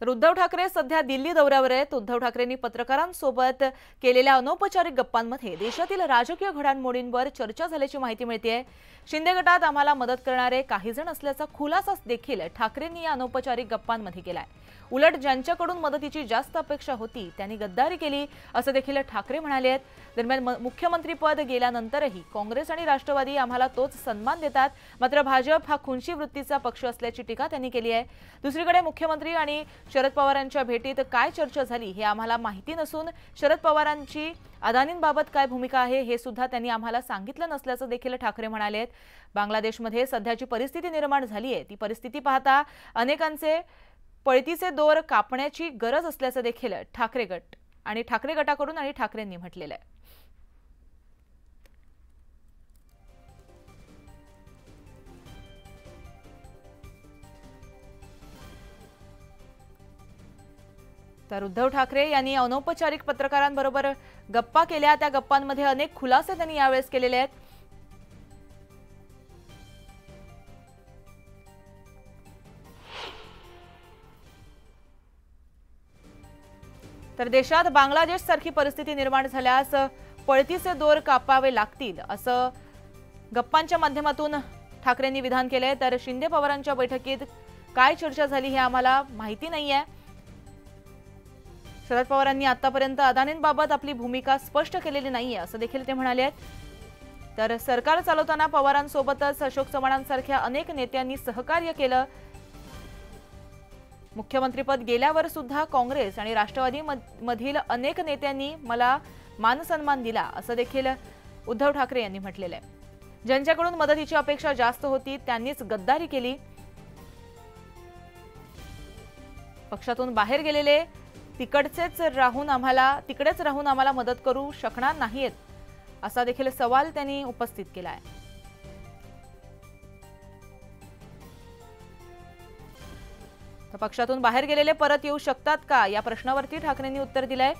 तर उद्धव ठाकरे सध्या दिल्ली दौऱ्यावर आहेत. उद्धव ठाकरेंनी पत्रकारांसोबत केलेल्या अनौपचारिक गप्पांमध्ये देशातील राजकीय घडामोडींवर चर्चा झाल्याची माहिती मिळते शिंदे गटात आम्हाला मदत करणारे काही जण असल्याचा खुलासा देखील ठाकरेंनी या अनौपचारिक गप्पांमध्ये केलाय. उलट ज्यांच्याकडून मदतीची जास्त अपेक्षा होती त्यांनी गद्दारी केली असं देखील ठाकरे म्हणाले आहेत. दरम्यान मुख्यमंत्रीपद गेल्यानंतरही काँग्रेस आणि राष्ट्रवादी आम्हाला तोच सन्मान देतात. मात्र भाजप हा खुनशी वृत्तीचा पक्ष असल्याची टीका त्यांनी केली आहे. दुसरीकडे मुख्यमंत्री आणि शरद पवारांच्या भेटीत काय चर्चा झाली हे आम्हाला माहिती नसून शरद पवारांची अदानींबाबत काय भूमिका आहे हे सुद्धा त्यांनी आम्हाला सांगितलं नसल्याचं देखील ठाकरे म्हणाले आहेत. बांगलादेशमध्ये सध्याची परिस्थिती निर्माण झाली आहे. ती परिस्थिती पाहता अनेकांचे पळतीचे दोर कापण्याची गरज असल्याचं देखील ठाकरे गट आणि ठाकरे गटाकडून आणि ठाकरेंनी म्हटलेलं आहे. तर उद्धव ठाकरे यांनी अनौपचारिक पत्रकारांबरोबर गप्पा केल्या. त्या गप्पांमध्ये अनेक खुलासे त्यांनी यावेळेस केलेले आहेत. तर देशात बांगलादेश सारखी परिस्थिती निर्माण झाल्यास पळतीचे दोर कापावे लागतील असं गप्पांच्या माध्यमातून ठाकरेंनी विधान केलंय. तर शिंदे पवारांच्या बैठकीत काय चर्चा झाली हे आम्हाला माहिती नाही आहे शरद पवारांनी आतापर्यंत अदानींबाबत आपली भूमिका स्पष्ट केलेली नाहीये असं देखील ते म्हणाले आहेत. तर सरकार चालवताना पवारांसोबतच अशोक चव्हाणांसारख्या अनेक नेत्यांनी सहकार्य केलं. मुख्यमंत्रीपद गेल्यावर सुद्धा काँग्रेस आणि राष्ट्रवादी मधील अनेक नेत्यांनी मला मानसन्मान दिला असं देखील उद्धव ठाकरे यांनी म्हटलेलं आहे. ज्यांच्याकडून मदतीची अपेक्षा जास्त होती त्यांनीच गद्दारी केली. पक्षातून बाहेर गेलेले तिकडचेच राहून आम्हाला तिकडेच राहून आम्हाला मदत करू शकणार नाहीत असा देखील सवाल त्यांनी उपस्थित केला आहे तर पक्षातून बाहेर गेलेले परत येऊ शकतात का? या प्रश्नावरती ठाकरेंनी उत्तर दिलंय.